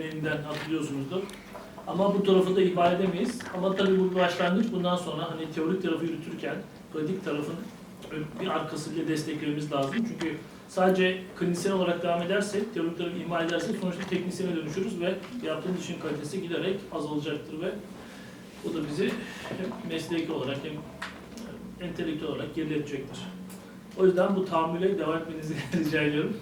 Elinden hatırlıyorsunuzdur. Ama bu tarafı da ihmal edemeyiz. Ama tabii bu başlangıç. Bundan sonra hani teorik tarafı yürütürken pratik tarafın bir arkasıyla desteklememiz lazım. Çünkü sadece klinisyen olarak devam edersek, teorik tarafı ihmal edersek sonuçta teknisyene dönüşürüz ve yaptığımız işin kalitesi giderek azalacaktır ve bu da bizi hem mesleki olarak hem entelektüel olarak geriletecektir. O yüzden bu tahammüle devam etmenizi rica ediyorum.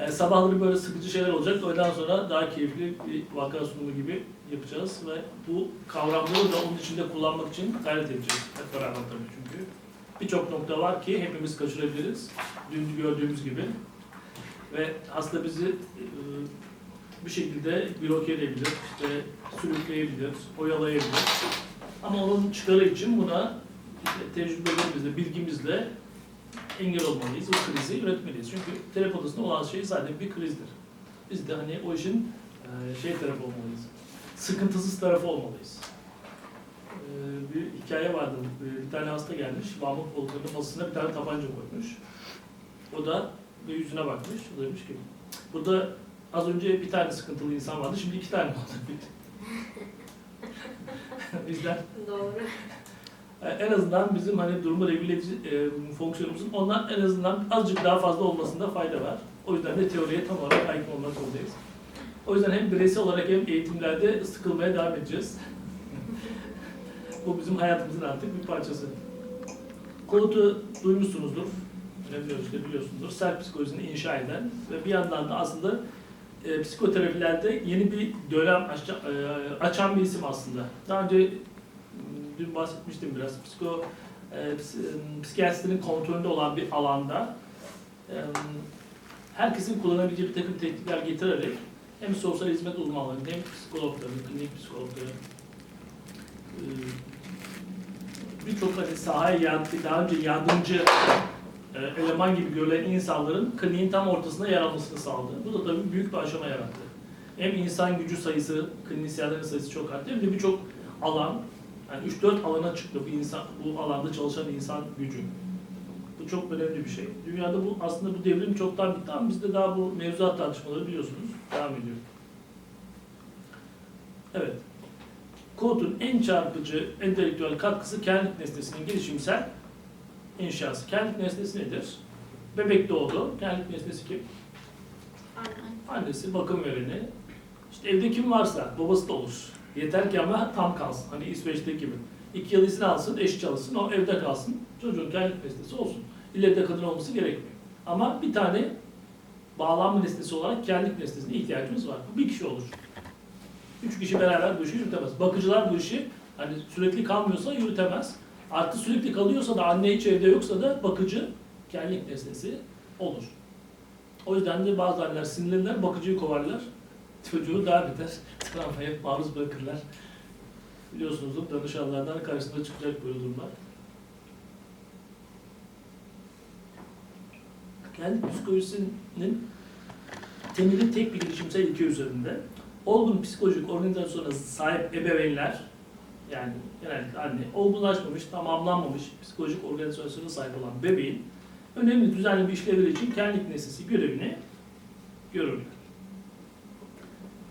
Ee, sabahları böyle sıkıcı şeyler olacak. Öğleden sonra daha keyifli bir vaka sunumu gibi yapacağız ve bu kavramları da onun içinde kullanmak için gayret edeceğiz. Hep beraber tabii çünkü. Birçok nokta var ki hepimiz kaçırabiliriz. Dün gördüğümüz gibi. Ve hasta bizi e, bir şekilde bloke edebilir, işte sürükleyebilir, oyalayabilir. Ama onun çıkarı için buna işte tecrübelerimizle, bilgimizle engel olmalıyız, o krizi üretmeliyiz. Çünkü terapi odasında olan şey zaten bir krizdir. Biz de hani o işin e, şey tarafı olmalıyız, sıkıntısız tarafı olmalıyız. E, Bir hikaye vardı, E, bir tane hasta gelmiş, Mahmut Volkan'ın masasına bir tane tabanca koymuş. O da bir yüzüne bakmış, o da demiş ki, burada az önce bir tane sıkıntılı insan vardı, şimdi iki tane oldu. Bizden Doğru. E, en azından bizim hani durumu regüle e, fonksiyonumuzun ondan en azından azıcık daha fazla olmasında fayda var. O yüzden de teoriye tam olarak hakim olmak zorundayız. O yüzden hem bireysel olarak hem eğitimlerde sıkılmaya devam edeceğiz. Bu bizim hayatımızın artık bir parçası. Konutu duymuşsunuzdur. Önemli ölçüde biliyorsunuzdur. Sert psikolojisini inşa eden ve bir yandan da aslında e, psikoterapilerde yeni bir dönem açan, e, açan bir isim aslında. Daha önce dün bahsetmiştim biraz. Psiko e, ps- psikiyatrinin kontrolünde olan bir alanda e, herkesin kullanabileceği bir takım teknikler getirerek hem sosyal hizmet uzmanlarının hem psikologların, klinik psikologların e, birçok hani sahaya yardım, daha önce yardımcı e, eleman gibi görülen insanların kliniğin tam ortasına yer almasını sağladı. Bu da tabii büyük bir aşama yarattı. Hem insan gücü sayısı, klinisyenlerin sayısı çok arttı hem de birçok alan, yani 3-4 alana çıktı bu insan, bu alanda çalışan insan gücü. Bu çok önemli bir şey. Dünyada bu aslında bu devrim çoktan bitti ama bizde daha bu mevzuat tartışmaları biliyorsunuz devam ediyor. Evet. Kodun en çarpıcı entelektüel katkısı kendilik nesnesinin gelişimsel inşası. Kendilik nesnesi nedir? Bebek doğdu. Kendilik nesnesi kim? Annesi, bakım vereni. İşte evde kim varsa babası da olur. Yeter ki ama tam kalsın. Hani İsveç'teki gibi. İki yıl izin alsın, eşi çalışsın, o evde kalsın. Çocuğun kendilik nesnesi olsun. İlle de kadın olması gerekmiyor. Ama bir tane bağlanma nesnesi olarak kendilik nesnesine ihtiyacımız var. Bu bir kişi olur. Üç kişi beraber bu işi yürütemez. Bakıcılar bu işi hani sürekli kalmıyorsa yürütemez. Artı sürekli kalıyorsa da anne hiç evde yoksa da bakıcı kendilik nesnesi olur. O yüzden de bazı anneler sinirlenirler, bakıcıyı kovarlar. Çocuğu daha beter travmaya maruz bırakırlar. Biliyorsunuzdur danışanlardan karşısına çıkacak böyle durumlar. Kendi psikolojisinin temeli tek bir gelişimsel ilke üzerinde. Olgun psikolojik organizasyona sahip ebeveynler, yani genellikle anne, olgunlaşmamış, tamamlanmamış psikolojik organizasyona sahip olan bebeğin önemli düzenli bir işlevleri için kendilik nesnesi görevini görürler.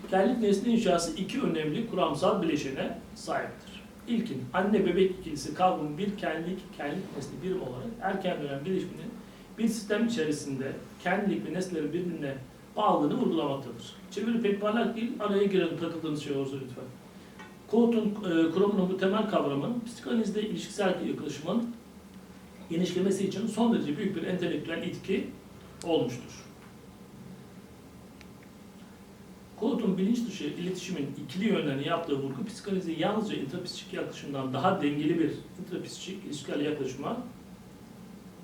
Kendilik nesne inşası iki önemli kuramsal bileşene sahiptir. İlkin anne bebek ikilisi kavramı bir kendilik, kendilik nesne birim olarak erken dönem gelişiminin bir sistem içerisinde kendilik ve nesneleri birbirine bağlılığını vurgulamaktadır. Çeviri pek parlak değil, araya girelim takıldığınız şey olursa lütfen. Kohut'un e, kuramının bu temel kavramın psikanalizde ilişkisel yaklaşımın genişlemesi için son derece büyük bir entelektüel itki olmuştur. Kohut'un bilinç dışı iletişimin ikili yönlerini yaptığı vurgu psikanalizi yalnızca intrapsikik yaklaşımdan daha dengeli bir intrapsikik ilişkisel yaklaşıma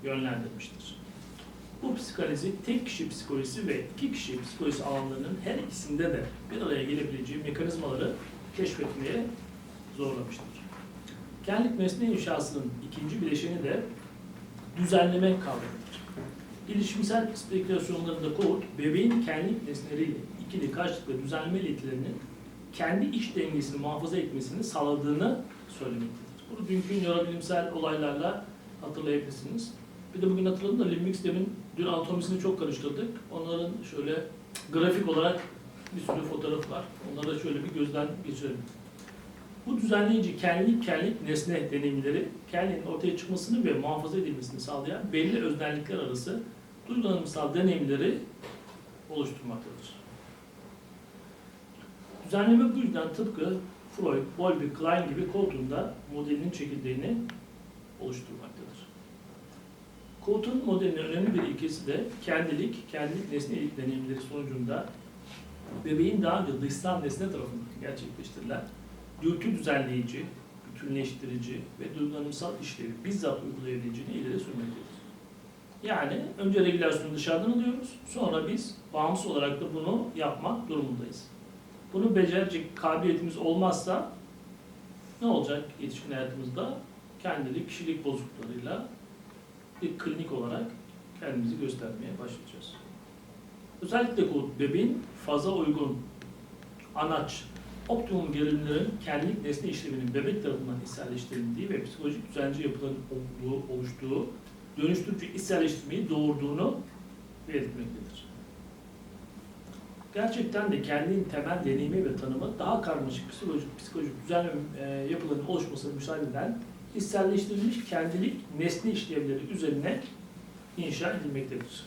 yönlendirmiştir. Bu psikanalizi tek kişi psikolojisi ve iki kişi psikolojisi alanlarının her ikisinde de bir araya gelebileceği mekanizmaları keşfetmeye zorlamıştır. Kendilik nesne inşasının ikinci bileşeni de düzenleme kavramıdır. İlişkisel spekülasyonlarında Kohut, bebeğin kendilik nesneleriyle ikili karşılıklı düzenleme iletilerinin kendi iç dengesini muhafaza etmesini sağladığını söylemektedir. Bunu dünkü nörobilimsel olaylarla hatırlayabilirsiniz. Bir de bugün hatırladım da limbik sistemin dün anatomisini çok karıştırdık. Onların şöyle grafik olarak bir sürü fotoğraf var. Onlara şöyle bir gözden geçirelim. Bu düzenleyici kendilik kendilik nesne deneyimleri kendinin ortaya çıkmasını ve muhafaza edilmesini sağlayan belli öznellikler arası duygulanımsal deneyimleri oluşturmaktadır. Düzenleme bu yüzden tıpkı Freud, Bowlby, Klein gibi koltuğunda modelinin çekildiğini oluşturmaktadır. Koltuğun modelinin önemli bir ilkesi de kendilik, kendilik nesnelik deneyimleri sonucunda bebeğin daha önce dışsal nesne tarafından gerçekleştirilen dürtü düzenleyici, bütünleştirici ve duygulanımsal işlevi bizzat uygulayabileceğini ileri sürmektedir. Yani önce regülasyonu dışarıdan alıyoruz, sonra biz bağımsız olarak da bunu yapmak durumundayız. Bunu becerecek kabiliyetimiz olmazsa ne olacak yetişkin hayatımızda? Kendilik, kişilik bozukluklarıyla bir klinik olarak kendimizi göstermeye başlayacağız. Özellikle bu bebeğin faza uygun anaç, optimum gerilimlerin kendilik nesne işleminin bebek tarafından içselleştirildiği ve psikolojik düzenci yapıların oluştuğu dönüştürücü içselleştirmeyi doğurduğunu belirtmektedir. Gerçekten de kendinin temel deneyimi ve tanımı daha karmaşık psikolojik, psikolojik düzenleme e, yapıların oluşmasına müsaade eden içselleştirilmiş kendilik nesne işlevleri üzerine inşa edilmektedir.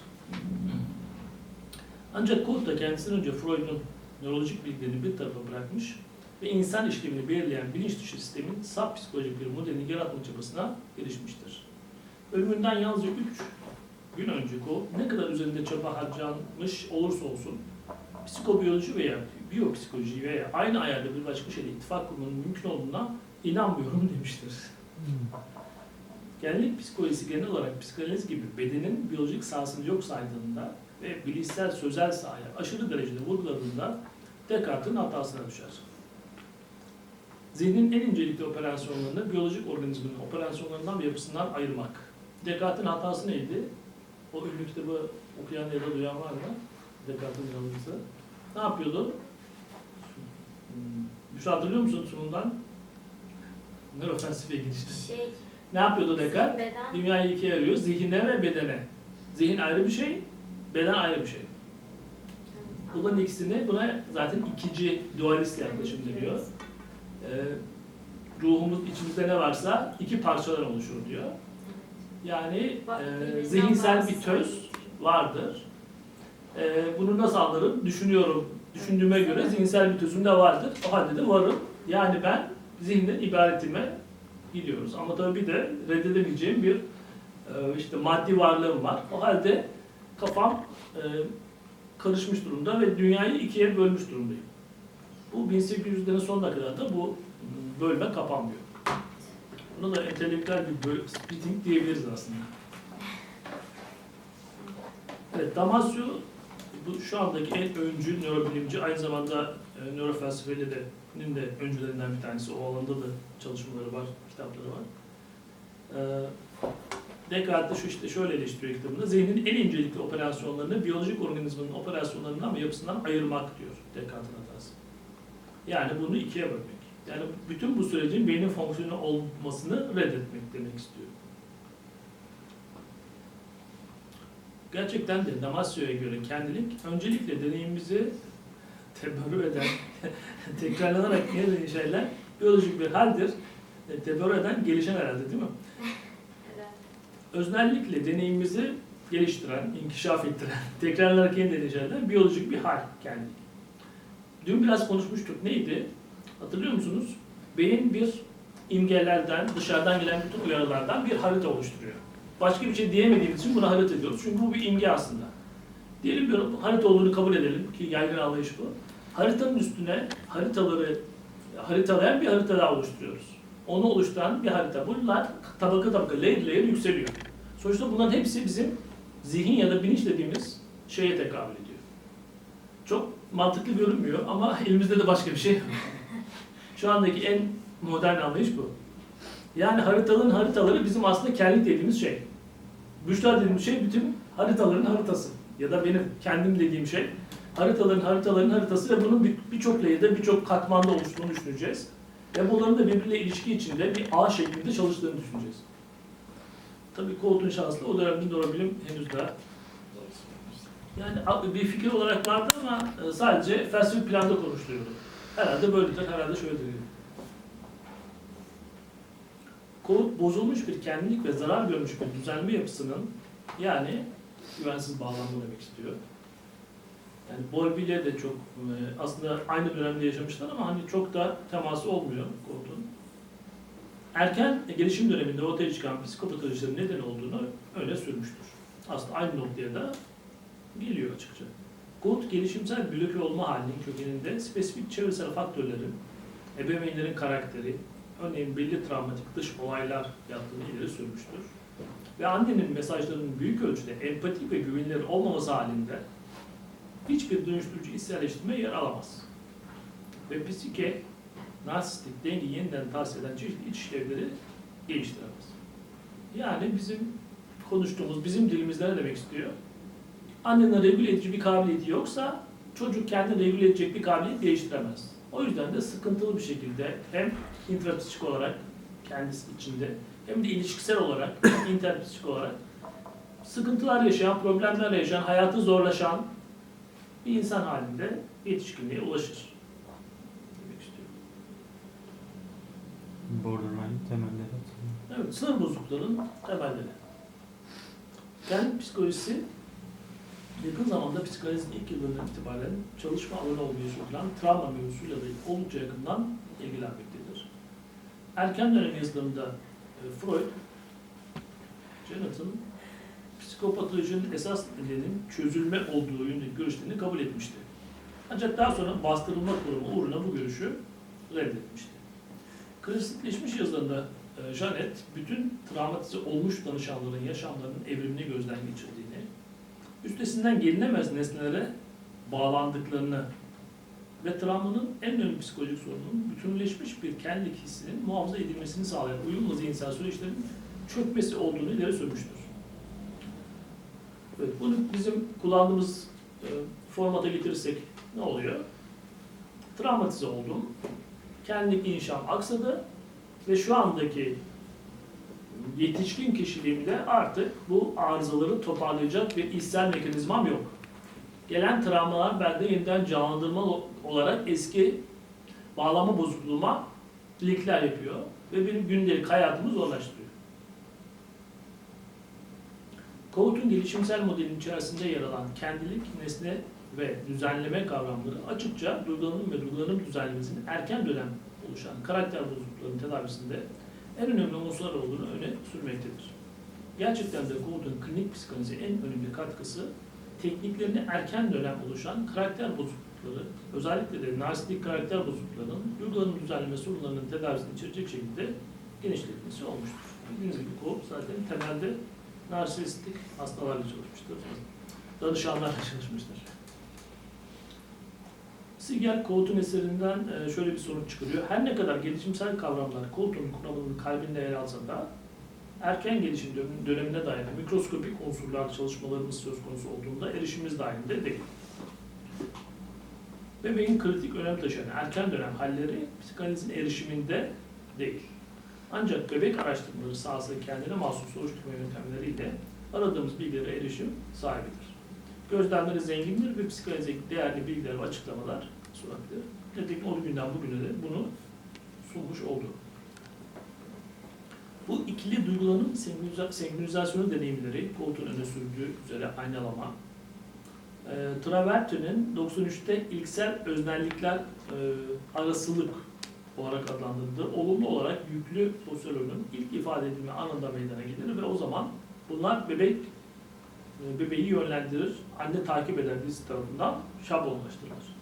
Ancak Kurt da kendisinden önce Freud'un nörolojik bilgilerini bir tarafa bırakmış ve insan işlevini belirleyen bilinç dışı sistemin saf psikolojik bir modelini yaratma çabasına girişmiştir. Ölümünden yalnızca 3 gün önce Kurt ne kadar üzerinde çaba harcanmış olursa olsun psikobiyoloji veya biyopsikoloji veya aynı ayarda bir başka şeyle ittifak kurmanın mümkün olduğuna inanmıyorum demiştir. Genellik psikolojisi genel olarak psikanaliz gibi bedenin biyolojik sahasını yok saydığında ve bilişsel sözel sahaya aşırı derecede vurguladığında Descartes'in hatasına düşer. Zihnin en incelikli operasyonlarını biyolojik organizmanın operasyonlarından ve yapısından ayırmak. Descartes'in hatası neydi? O ünlü kitabı okuyan ya da duyan var mı? Descartes'in yanılgısı. Ne yapıyordu? Hmm, Büşra hatırlıyor musun sunumdan? Nörofensife girişti. Şey, Ne yapıyordu Descartes? beden, Dünyayı ikiye ayırıyor. Zihine ve bedene. Zihin ayrı bir şey, beden ayrı bir şey. Bunların ikisini buna zaten ikinci dualist yaklaşım deniyor. Ee, ruhumuz içimizde ne varsa iki parçadan oluşur diyor. Yani e, zihinsel bir töz vardır. E, bunu nasıl anlarım? Düşünüyorum. Düşündüğüme göre zihinsel bir tözüm de vardır. O halde de varım. Yani ben zihinden ibaretime gidiyoruz. Ama tabii bir de reddedemeyeceğim bir işte maddi varlığım var. O halde kafam karışmış durumda ve dünyayı ikiye bölmüş durumdayım. Bu 1800'lerin sonuna kadar da bu bölme kapanmıyor. Buna da entelektüel bir splitting diyebiliriz aslında. Evet, Damasio bu şu andaki en öncü nörobilimci, aynı zamanda e, nörofelsefeyle de de öncülerinden bir tanesi. O alanda da çalışmaları var, kitapları var. E, Descartes de şu işte şöyle eleştiriyor kitabında. Zihnin en incelikli operasyonlarını biyolojik organizmanın operasyonlarından ve yapısından ayırmak diyor Descartes'in hatası. Yani bunu ikiye bölmek. Yani bütün bu sürecin beynin fonksiyonu olmasını reddetmek demek istiyor. Gerçekten de Damasio'ya göre kendilik öncelikle deneyimimizi teberrü eden, tekrarlanarak yeniden şeyler biyolojik bir haldir. E, Teberrü eden gelişen herhalde değil mi? evet. öznellikle deneyimimizi geliştiren, inkişaf ettiren, tekrarlarken yeniden eden biyolojik bir hal kendi. Dün biraz konuşmuştuk. Neydi? Hatırlıyor musunuz? Beyin bir imgelerden, dışarıdan gelen bütün uyarılardan bir harita oluşturuyor. Başka bir şey diyemediğimiz için buna harita diyoruz. Çünkü bu bir imge aslında. Diyelim bir harita olduğunu kabul edelim ki yaygın anlayış bu. Haritanın üstüne haritaları haritalayan bir harita daha oluşturuyoruz. Onu oluşturan bir harita. Bunlar tabaka tabaka, layer layer yükseliyor. Sonuçta bunların hepsi bizim zihin ya da bilinç dediğimiz şeye tekabül ediyor. Çok mantıklı görünmüyor ama elimizde de başka bir şey. Şu andaki en modern anlayış bu. Yani haritaların haritaları bizim aslında kellik dediğimiz şey. Büşra dediğimiz şey bütün haritaların haritası. Ya da benim kendim dediğim şey haritaların haritaların haritası ve bunun bir- birçok layer'da birçok katmanda oluştuğunu düşüneceğiz. Ve bunların da birbiriyle ilişki içinde bir ağ şeklinde çalıştığını düşüneceğiz. Tabii Koltuğun şanslı o dönemde nörobilim henüz daha Yani bir fikir olarak vardı ama e, sadece felsefi planda konuşuluyordu. Herhalde böyledir, herhalde şöyledir. Kovut bozulmuş bir kendilik ve zarar görmüş bir düzenleme yapısının yani güvensiz bağlanma demek istiyor. Yani Bowlby de çok e, aslında aynı dönemde yaşamışlar ama hani çok da teması olmuyor Kovut'un. Erken gelişim döneminde ortaya çıkan psikopatolojilerin neden olduğunu öne sürmüştür. Aslında aynı noktaya da geliyor açıkça. Gold gelişimsel bloke olma halinin kökeninde spesifik çevresel faktörlerin, ebeveynlerin karakteri, örneğin belli travmatik dış olaylar yaptığını ileri sürmüştür. Ve annenin mesajlarının büyük ölçüde empatik ve güvenilir olmaması halinde hiçbir dönüştürücü içselleştirme yer alamaz. Ve psike, narsistik dengeyi yeniden tahsis eden çeşitli iç işlevleri geliştiremez. Yani bizim konuştuğumuz, bizim dilimizde ne demek istiyor? Annenin regüle edici bir kabiliyeti yoksa çocuk kendini regüle edecek bir kabiliyet geliştiremez. O yüzden de sıkıntılı bir şekilde hem intrapsişik olarak kendisi içinde hem de ilişkisel olarak, interpsişik olarak sıkıntılar yaşayan, problemler yaşayan, hayatı zorlaşan bir insan halinde yetişkinliğe ulaşır. Demek istiyorum. Borderline temelleri. Evet, sınır bozuklukların temelleri. Kendi psikolojisi yakın zamanda psikanalizin ilk yıllarından itibaren çalışma alanı olmaya sürdüren travma mevzusuyla da oldukça yakından ilgilenmektedir. Erken dönem yazılarında e, Freud, Jonathan, psikopatolojinin esas nedeninin çözülme olduğu yönündeki görüşlerini kabul etmişti. Ancak daha sonra bastırılma kurumu uğruna bu görüşü reddetmişti. Klasikleşmiş yazılarında e, Janet, bütün travmatize olmuş danışanların yaşamlarının evrimini gözden geçirdiğini, üstesinden gelinemez nesnelere bağlandıklarını ve travmanın en önemli psikolojik sorunun bütünleşmiş bir kendilik hissinin muhafaza edilmesini sağlayan uyumlu zihinsel süreçlerin çökmesi olduğunu ileri sürmüştür. Evet, bunu bizim kullandığımız e, formata getirirsek ne oluyor? Travmatize oldum, kendilik inşam aksadı ve şu andaki yetişkin kişiliğimde artık bu arızaları toparlayacak bir içsel mekanizmam yok. Gelen travmalar bende yeniden canlandırma olarak eski bağlama bozukluğuma linkler yapıyor ve benim gündelik hayatımı zorlaştırıyor. Kovut'un gelişimsel modelinin içerisinde yer alan kendilik, nesne ve düzenleme kavramları açıkça duygulanım ve duygulanım düzenlemesinin erken dönem oluşan karakter bozukluklarının tedavisinde en önemli unsurlar olduğunu öne sürmektedir. Gerçekten de Gold'un klinik psikanalize en önemli katkısı tekniklerini erken dönem oluşan karakter bozuklukları, özellikle de narsistik karakter bozukluklarının duyguların düzenleme sorunlarının tedavisini içerecek şekilde genişletmesi olmuştur. Bildiğiniz gibi Gold zaten temelde narsistik hastalarla çalışmıştır. Danışanlarla çalışmıştır. Siegel Koltuğ'un eserinden e, şöyle bir sonuç çıkarıyor. Her ne kadar gelişimsel kavramlar Koltuğ'un kuramının kalbinde yer alsa da erken gelişim dön- dönemine dayanan mikroskopik unsurlar çalışmalarımız söz konusu olduğunda erişimimiz dahilinde değil. Bebeğin kritik önem taşıyan erken dönem halleri psikanalizin erişiminde değil. Ancak bebek araştırmaları sahasında kendine mahsus soruşturma yöntemleriyle aradığımız bilgilere erişim sahibidir. Gözlemleri zengindir ve psikanalize değerli bilgiler ve açıklamalar sunabilir. Nitekim o günden bugüne de bunu sunmuş oldu. Bu ikili duygulanım senkroniza- senkronizasyonu deneyimleri, Koltuğun öne sürdüğü üzere aynalama, e, Travertin'in 93'te ilksel öznellikler e, arasılık olarak adlandırdığı olumlu olarak yüklü sosyoloğunun ilk ifade edilme anında meydana gelir ve o zaman bunlar bebek e, bebeği yönlendirir, anne takip eder dizisi tarafından şablonlaştırılır.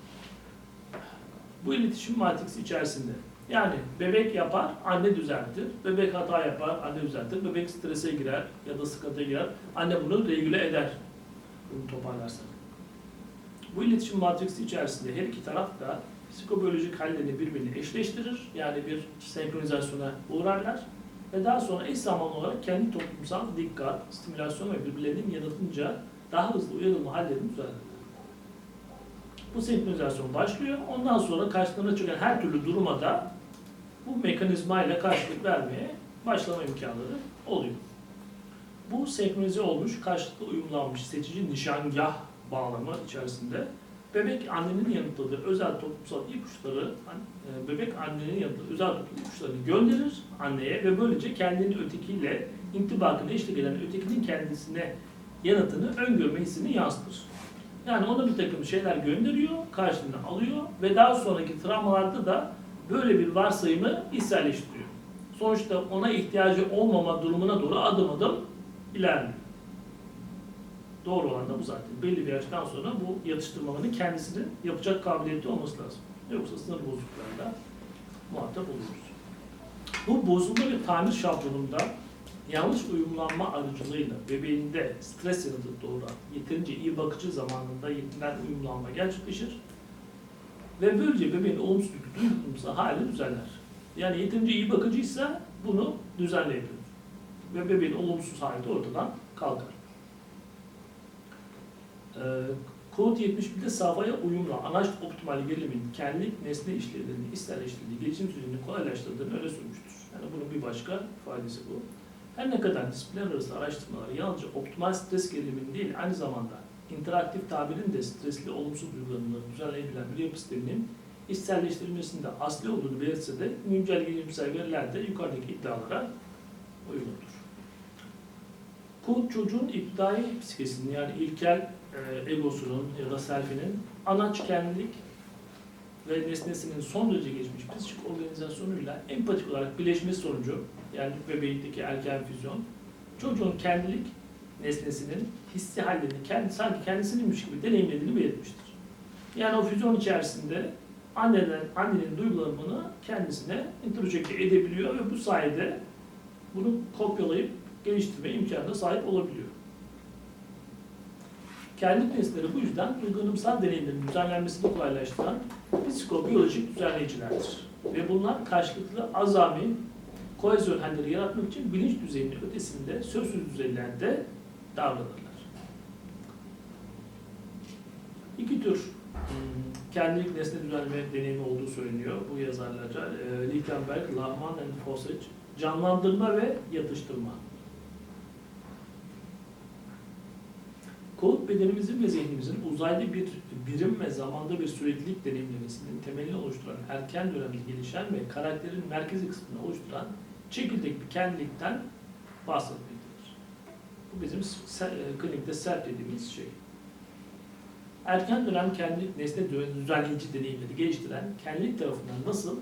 Bu iletişim matriksi içerisinde yani bebek yapar, anne düzeltir. Bebek hata yapar, anne düzeltir. Bebek strese girer ya da sıkıntıya girer. Anne bunu regüle eder. Bunu toparlarsa. Bu iletişim matriksi içerisinde her iki taraf da psikobiyolojik hallerini birbirine eşleştirir. Yani bir senkronizasyona uğrarlar. Ve daha sonra eş zamanlı olarak kendi toplumsal dikkat, stimülasyon ve birbirlerinin yaratınca daha hızlı uyarılma hallerini düzenlerler. Bu senkronizasyon başlıyor. Ondan sonra karşılarına çıkan her türlü duruma da bu mekanizmayla karşılık vermeye başlama imkanları oluyor. Bu senkronize olmuş, karşılıklı uyumlanmış seçici nişangah bağlama içerisinde bebek annenin yanıtladığı özel toplumsal ipuçları, e, bebek annenin yanıtladığı özel toplumsal ipuçlarını gönderir anneye ve böylece kendini ötekiyle intibakına eşlik eden ötekinin kendisine yanıtını öngörme hissini yansıtır. Yani ona bir takım şeyler gönderiyor, karşılığını alıyor ve daha sonraki travmalarda da böyle bir varsayımı içselleştiriyor. Sonuçta ona ihtiyacı olmama durumuna doğru adım adım ilerliyor. Doğru olan da bu zaten. Belli bir yaştan sonra bu yatıştırmaların kendisinin yapacak kabiliyeti olması lazım. Yoksa sınır bozukluklarla muhatap oluruz. Bu bozulma ve tamir şablonunda yanlış uyumlanma aracılığıyla bebeğinde stres yanıtı doğuran, yeterince iyi bakıcı zamanında yetinen uyumlanma gerçekleşir ve böylece bebeğin olumsuz duygusal hali düzenler. Yani yeterince iyi bakıcıysa bunu düzenleyebilir. Ve bebeğin olumsuz hali de ortadan kalkar. Ee, Kod 71'de safhaya uyumla anaç optimal gerilimin kendi nesne işlevlerini isterleştirdiği gelişim sürecini kolaylaştırdığını öne sürmüştür. Yani bunun bir başka ifadesi bu. Her ne kadar disiplinler arası araştırmalar yalnızca optimal stres gerilimini değil, aynı zamanda interaktif tabirin de stresli olumsuz duygulanımları düzenleyebilen bir yapı sisteminin içselleştirilmesinde asli olduğunu belirtse de güncel gelişimsel veriler de yukarıdaki iddialara uygundur. Kod çocuğun iptidai psikesinin yani ilkel e, egosunun ya da selfinin anaç kendilik ve nesnesinin son derece gelişmiş psikik organizasyonuyla empatik olarak birleşmesi sonucu yani bebeğindeki erken füzyon çocuğun kendilik nesnesinin hissi hallerini kendi, sanki kendisininmiş gibi deneyimlediğini belirtmiştir. Yani o füzyon içerisinde anneden, annenin duygularını kendisine introjekte edebiliyor ve bu sayede bunu kopyalayıp geliştirme imkanına sahip olabiliyor. Kendilik nesneleri bu yüzden duygulanımsal deneyimlerin düzenlenmesini kolaylaştıran psikobiyolojik düzenleyicilerdir. Ve bunlar karşılıklı azami kohezyon halleri yaratmak için bilinç düzeyinin ötesinde sözsüz düzeylerde davranırlar. İki tür hmm, kendilik nesne düzenleme deneyimi olduğu söyleniyor bu yazarlarca. E, Lichtenberg, Lahman and Fossage. Canlandırma ve yatıştırma. Kod bedenimizin ve zihnimizin uzayda bir birim ve zamanda bir süreklilik deneyimlemesinin temelini oluşturan erken dönemde gelişen ve karakterin merkezi kısmını oluşturan çekirdek bir kendilikten bahsetmektedir. Bu bizim e, klinikte self dediğimiz şey. Erken dönem kendilik nesne düzenleyici deneyimleri geliştiren kendilik tarafından nasıl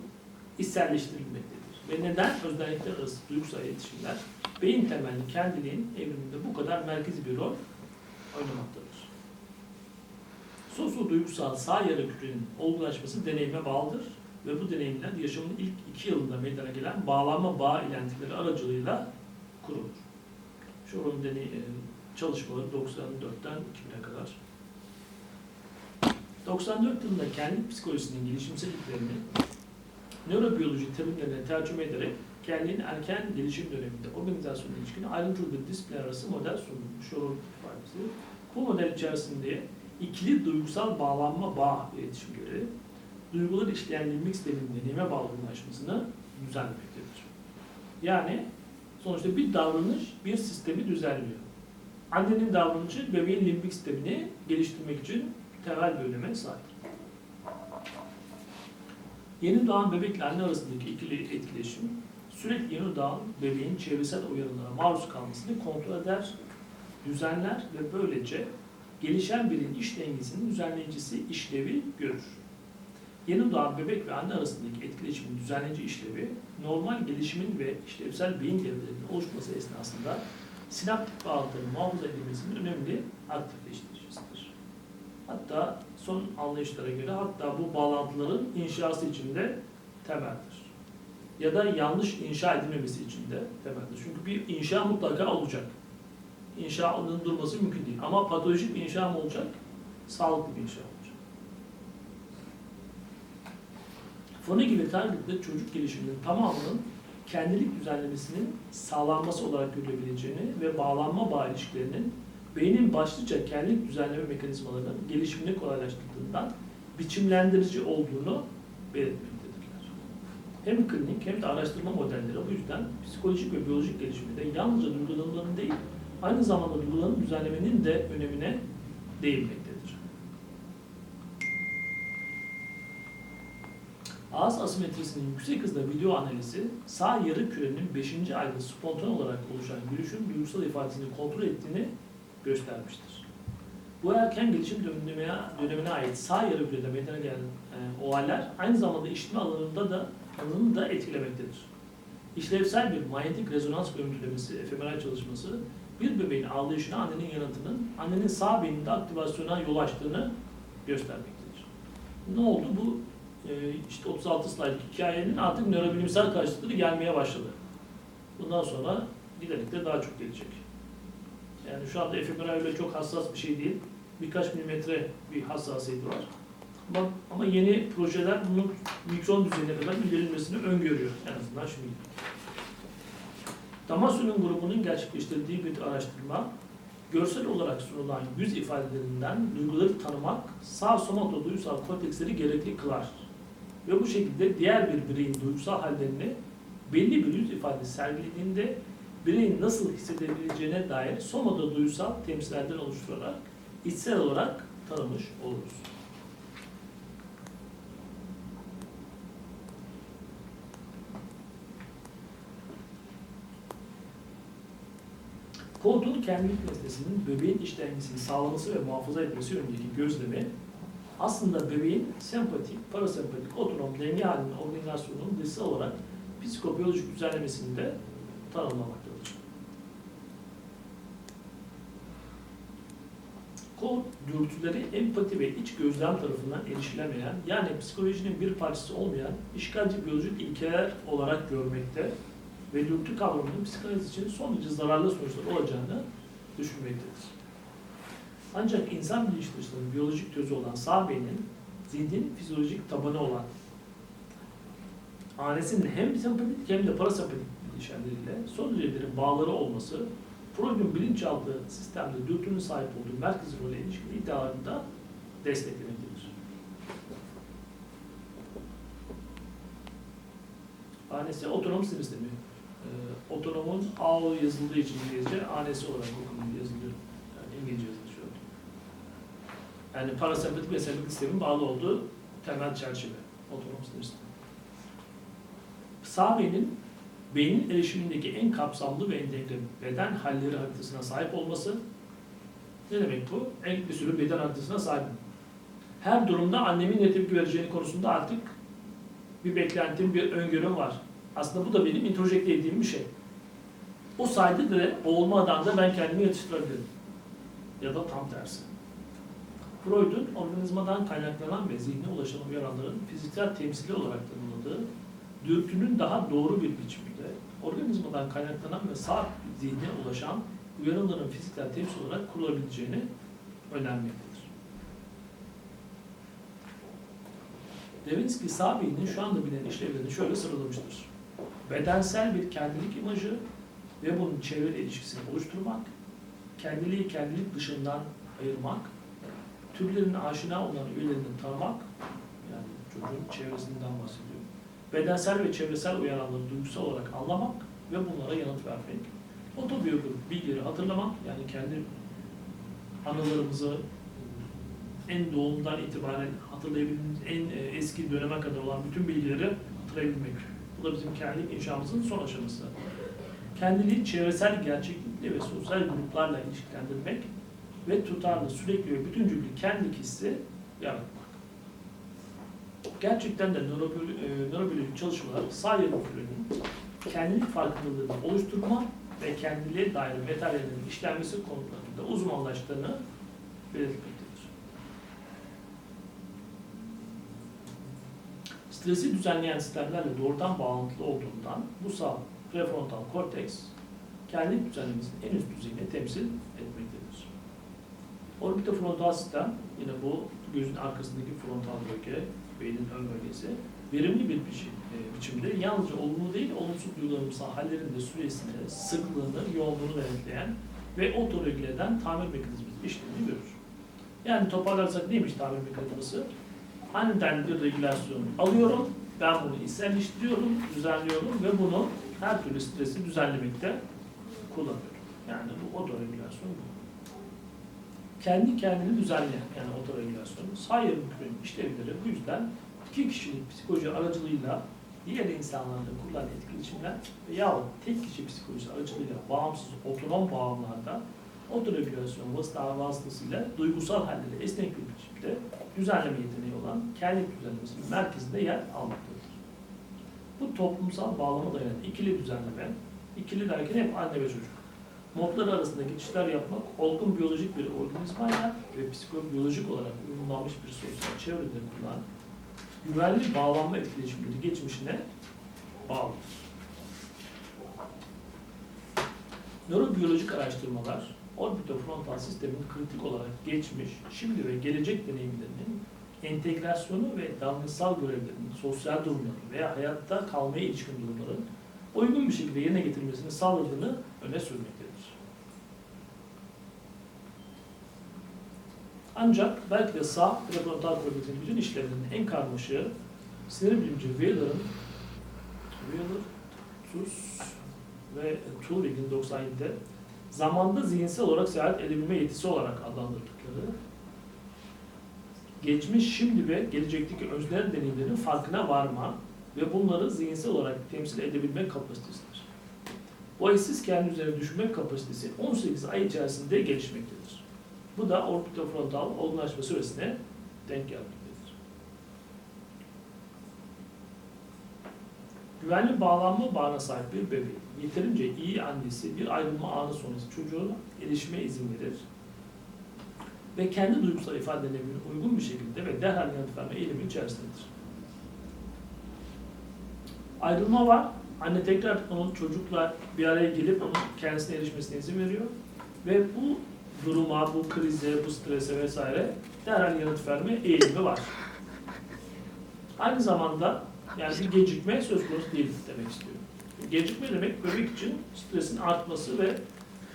içselleştirilmektedir? Ve neden özellikler arası duygusal iletişimler beyin temelli kendiliğin evriminde bu kadar merkezi bir rol oynamaktadır. Sosyo duygusal sağ yarı hücrenin olgulaşması deneyime bağlıdır ve bu deneyimler yaşamın ilk iki yılında meydana gelen bağlanma bağ ilentileri aracılığıyla kurulur. Şor'un deney, e, çalışmaları 94'ten 2000'e kadar. 94 yılında kendi psikolojisinin gelişimselliklerini nörobiyoloji terimlerine tercüme ederek kendinin erken gelişim döneminde organizasyona ilişkin ayrıntılı bir disiplin arası model sunulmuş. Şor'un ifadesi. Bu model içerisinde ikili duygusal bağlanma bağ iletişimleri, duygular işleyen limbik sistemin deneyime bağlı ulaşmasını düzenlemektedir. Yani sonuçta bir davranış bir sistemi düzenliyor. Annenin davranışı bebeğin limbik sistemini geliştirmek için temel bir öneme sahip. Yeni doğan bebekle anne arasındaki ikili etkileşim sürekli yeni doğan bebeğin çevresel uyarılara maruz kalmasını kontrol eder, düzenler ve böylece gelişen birin iş dengesinin düzenleyicisi işlevi görür. Yeni doğan bebek ve anne arasındaki etkileşimin düzenleyici işlevi, normal gelişimin ve işlevsel beyin devrelerinin oluşması esnasında sinaptik bağlantıların muhafaza edilmesinin önemli aktifleştiricisidir. Hatta son anlayışlara göre hatta bu bağlantıların inşası için de temeldir. Ya da yanlış inşa edilmemesi için de temeldir. Çünkü bir inşa mutlaka olacak. İnşanın durması mümkün değil. Ama patolojik bir inşa mı olacak? Sağlıklı bir inşa Fonik ve target'te çocuk gelişiminin tamamının kendilik düzenlemesinin sağlanması olarak görülebileceğini ve bağlanma bağ ilişkilerinin beynin başlıca kendilik düzenleme mekanizmalarının gelişimini kolaylaştırdığından biçimlendirici olduğunu belirtmektedirler. Hem klinik hem de araştırma modelleri bu yüzden psikolojik ve biyolojik gelişimde yalnızca duygulanımların değil, aynı zamanda duygulanım düzenlemenin de önemine değinmektedir. Ağız asimetrisinin yüksek hızda video analizi sağ yarı kürenin 5. ayda spontan olarak oluşan gülüşün duygusal ifadesini kontrol ettiğini göstermiştir. Bu erken gelişim dönemine, dönemine ait sağ yarı kürede meydana gelen e, olaylar aynı zamanda işitme alanında da alanını da etkilemektedir. İşlevsel bir manyetik rezonans görüntülemesi, fMRI çalışması bir bebeğin ağlayışına annenin yanıtının annenin sağ beyninde aktivasyona yol açtığını göstermektedir. Ne oldu? Bu işte 36 slaytlık hikayenin artık nörobilimsel karşılıkları gelmeye başladı. Bundan sonra giderek de daha çok gelecek. Yani şu anda fMRI öyle çok hassas bir şey değil. Birkaç milimetre bir hassasiyeti var. Ama, ama yeni projeler bunun mikron düzeyine kadar indirilmesini öngörüyor en azından şimdi. Damasyon'un grubunun gerçekleştirdiği bir araştırma, görsel olarak sunulan yüz ifadelerinden duyguları tanımak sağ somato duysal korteksleri gerekli kılar. Ve bu şekilde diğer bir bireyin duygusal hallerini belli bir yüz ifadesi sergilediğinde bireyin nasıl hissedebileceğine dair somato duysal temsillerden oluşturarak içsel olarak tanımış oluruz. Kodun kendilik nesnesinin bebeğin işlenmesini sağlaması ve muhafaza etmesi yönündeki gözlemi aslında bebeğin sempatik, parasempatik, otonom denge halinin organizasyonunun dışsal olarak psikobiyolojik düzenlemesinde tanımlamaktadır. Kod, dürtüleri empati ve iç gözlem tarafından erişilemeyen, yani psikolojinin bir parçası olmayan işgalci biyolojik ilkeler olarak görmekte ve dürtü kavramının psikanaliz için son derece zararlı sonuçlar olacağını düşünmektedir. Ancak insan bilinçdışının biyolojik tözü olan sağ beynin, zihnin fizyolojik tabanı olan anesinin hem sempatik hem de parasempatik bileşenleriyle son derece derin bağları olması, Freud'un bilinçaltı sistemde dürtünün sahip olduğu merkezi role ilişkin iddialarını da desteklemektedir. Anesi otonom sinir sistemi. Ee, otonomun AO yazıldığı için İngilizce anesi olarak okunuyor, yazılıyor. Yani İngilizce yazılıyor. Yani parasempatik ve sempatik sistemin bağlı olduğu temel çerçeve. Otonom sinir sistemi. Sağ beynin beynin erişimindeki en kapsamlı ve entegre beden halleri haritasına sahip olması ne demek bu? En bir sürü beden haritasına sahip. Her durumda annemin ne tepki vereceğini konusunda artık bir beklentim, bir öngörüm var. Aslında bu da benim introjekte ettiğim bir şey. O sayede de olmadan da ben kendimi yetiştirebilirim. Ya da tam tersi. Freud'un organizmadan kaynaklanan ve zihne ulaşan uyaranların fiziksel temsili olarak tanımladığı dürtünün daha doğru bir biçimde organizmadan kaynaklanan ve sağ zihne ulaşan uyarıların fiziksel temsil olarak kurulabileceğini önermektedir. Levinsky sağ beynin şu anda bilinen işlevlerini şöyle sıralamıştır. Bedensel bir kendilik imajı ve bunun çevre ilişkisini oluşturmak, kendiliği kendilik dışından ayırmak, türlerine aşina olan üyelerini tanımak, yani çocuğun çevresinden bahsediyor bedensel ve çevresel uyaranları duygusal olarak anlamak ve bunlara yanıt vermek. Otobiyografik bilgileri hatırlamak, yani kendi anılarımızı en doğumdan itibaren hatırlayabildiğimiz en e, eski döneme kadar olan bütün bilgileri hatırlayabilmek. Bu da bizim kendilik inşamızın son aşaması. Kendiliği çevresel gerçeklikle ve sosyal gruplarla ilişkilendirmek ve tutarlı, sürekli ve bütüncül bir kendilik hissi yaratmak gerçekten de e, nörobiyolojik çalışmalar yarım kürenin kendilik farkındalığını oluşturma ve kendiliğe dair materyallerin işlenmesi konularında uzmanlaştığını belirtmektedir. Stresi düzenleyen sistemlerle doğrudan bağlantılı olduğundan bu sağ prefrontal korteks kendilik düzenlemesinin en üst düzeyini temsil etmektedir. Orbitofrontal sistem yine bu gözün arkasındaki frontal bölge, beynin ön bölgesi verimli bir biçim, e, biçimde yalnızca olumlu değil, olumsuz duyularımsal hallerin de süresini, sıklığını, yoğunluğunu denetleyen ve otoregüle eden tamir mekanizması işlemini görür. Yani toparlarsak neymiş tamir mekanizması? Aniden bir regülasyon alıyorum, ben bunu içselleştiriyorum, düzenliyorum ve bunu her türlü stresi düzenlemekte kullanıyorum. Yani bu otoregülasyon bu kendi kendini düzenleyen yani otoregülasyon sağ yarım kürenin işlevleri bu yüzden iki kişilik psikoloji aracılığıyla diğer insanlarla kurulan etkileşimler veyahut tek kişi psikolojisi aracılığıyla bağımsız otonom bağımlarda otoregülasyon vasıta vasıtasıyla duygusal halleri esnek bir biçimde düzenleme yeteneği olan kendi düzenlemesinin merkezinde yer almaktadır. Bu toplumsal bağlama dayanan ikili düzenleme, ikili derken hep anne ve çocuk. Modlar arasında geçişler yapmak, olgun biyolojik bir organizmayla ve psikobiyolojik olarak uyumlanmış bir sosyal çevrede kurulan güvenli bağlanma etkileşimleri geçmişine bağlıdır. Nörobiyolojik araştırmalar, orbitofrontal sistemin kritik olarak geçmiş, şimdi ve gelecek deneyimlerinin entegrasyonu ve davranışsal görevlerinin, sosyal durumların veya hayatta kalmaya ilişkin durumların uygun bir şekilde yerine getirilmesini sağladığını öne sürmektedir. Ancak belki de sağ prefrontal korteksin bütün işlevlerinin en karmaşığı sinir bilimci Wheeler'ın Wheeler, Tus ve Turing'in 97'de zamanda zihinsel olarak seyahat edebilme yetisi olarak adlandırdıkları geçmiş, şimdi ve gelecekteki özler deneyimlerin farkına varma ve bunları zihinsel olarak temsil edebilme kapasitesidir. Bu eşsiz kendi üzerine düşünme kapasitesi 18 ay içerisinde gelişmektedir. Bu da orbitofrontal olgunlaşma süresine denk gelmektedir. Güvenli bağlanma bağına sahip bir bebeğin yeterince iyi annesi bir ayrılma anı sonrası çocuğun erişime izin verir ve kendi duygusal ifadelerine uygun bir şekilde ve derhal yanıt verme eğilimi içerisindedir. Ayrılma var. Anne tekrar onun çocukla bir araya gelip onun kendisine erişmesine izin veriyor. Ve bu duruma, bu krize, bu strese vesaire derhal yanıt verme eğilimi var. Aynı zamanda yani bir gecikme söz konusu değil demek istiyorum. Gecikme demek bebek için stresin artması ve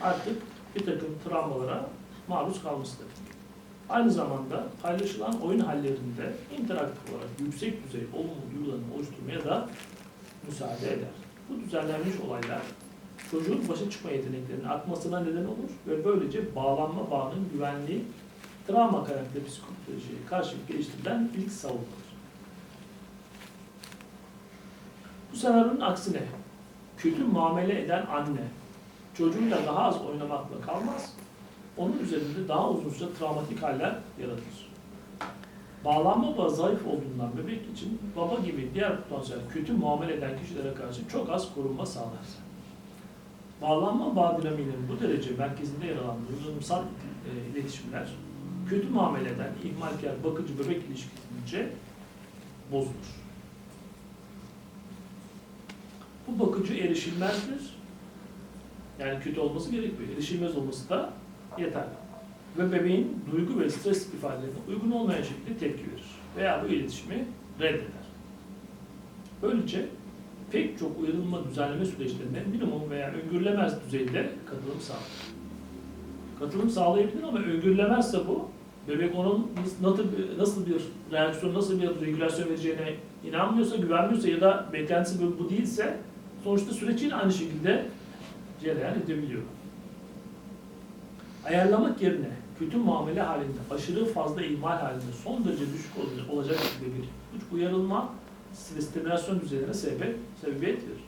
artık bir takım travmalara maruz kalması demek. Aynı zamanda paylaşılan oyun hallerinde interaktif olarak yüksek düzey olumlu duygularını oluşturmaya da müsaade eder. Bu düzenlenmiş olaylar çocuğun başa çıkma yeteneklerinin artmasına neden olur ve böylece bağlanma bağının güvenliği travma karakterli psikolojiye karşı geliştirilen ilk savunmadır. Bu senaryonun aksine kötü muamele eden anne çocuğuyla daha az oynamakla kalmaz, onun üzerinde daha uzun süre travmatik haller yaratır. Bağlanma bağı zayıf olduğundan bebek için baba gibi diğer potansiyel kötü muamele eden kişilere karşı çok az korunma sağlar. Bağlanma bağ bu derece merkezinde yer alan duygusalımsal e, iletişimler, kötü muamele eden ihmalkar bakıcı bebek ilişkisince bozulur. Bu bakıcı erişilmezdir. Yani kötü olması gerekmiyor. Erişilmez olması da yeter. Ve bebeğin duygu ve stres ifadelerine uygun olmayan şekilde tepki verir. Veya bu iletişimi reddeder. Böylece pek çok uyarılma düzenleme süreçlerine minimum veya öngörülemez düzeyde katılım sağlar. Katılım sağlayabilir ama öngörülemezse bu, bebek onun nasıl bir, reaksiyon, nasıl bir regülasyon vereceğine inanmıyorsa, güvenmiyorsa ya da beklentisi bu, değilse sonuçta süreç yine aynı şekilde cereyan edebiliyor. Ayarlamak yerine kötü muamele halinde, aşırı fazla ihmal halinde son derece düşük olacak- şekilde bir uç uyarılma stimülasyon düzeyine sebep, sebebiyet verir.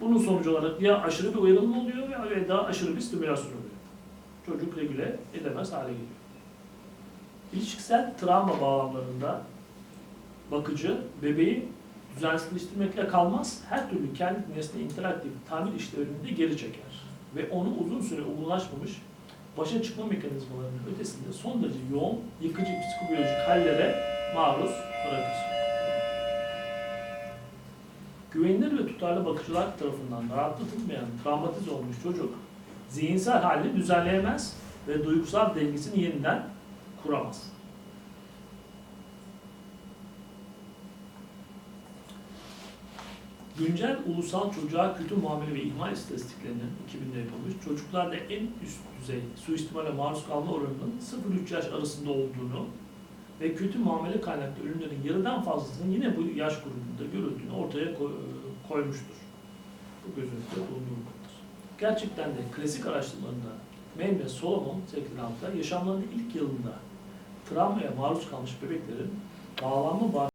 Bunun sonucu olarak ya aşırı bir uyarılma oluyor veya ya da aşırı bir stimülasyon oluyor. Çocuk regüle edemez hale geliyor. İlişkisel travma bağlamlarında bakıcı bebeği düzensizleştirmekle kalmaz, her türlü kendi nesne interaktif tamir işlevinde geri çeker ve onu uzun süre olgunlaşmamış başa çıkma mekanizmalarının ötesinde son derece yoğun, yıkıcı psikobiyolojik hallere maruz bırakır. Güvenilir ve tutarlı bakıcılar tarafından rahatlatılmayan travmatize olmuş çocuk zihinsel halini düzenleyemez ve duygusal dengesini yeniden kuramaz. Güncel ulusal çocuğa kötü muamele ve ihmal istatistiklerinin 2000'de yapılmış çocuklarda en üst düzey suistimale maruz kalma oranının 0-3 yaş arasında olduğunu ve kötü muamele kaynaklı ölümlerin yarıdan fazlasının yine bu yaş grubunda görüldüğünü ortaya koy- koymuştur. Bu göz önünde. Gerçekten de klasik araştırmalarında May ve Solomon 86'da yaşamlarının ilk yılında travmaya maruz kalmış bebeklerin Bağlanma, bağ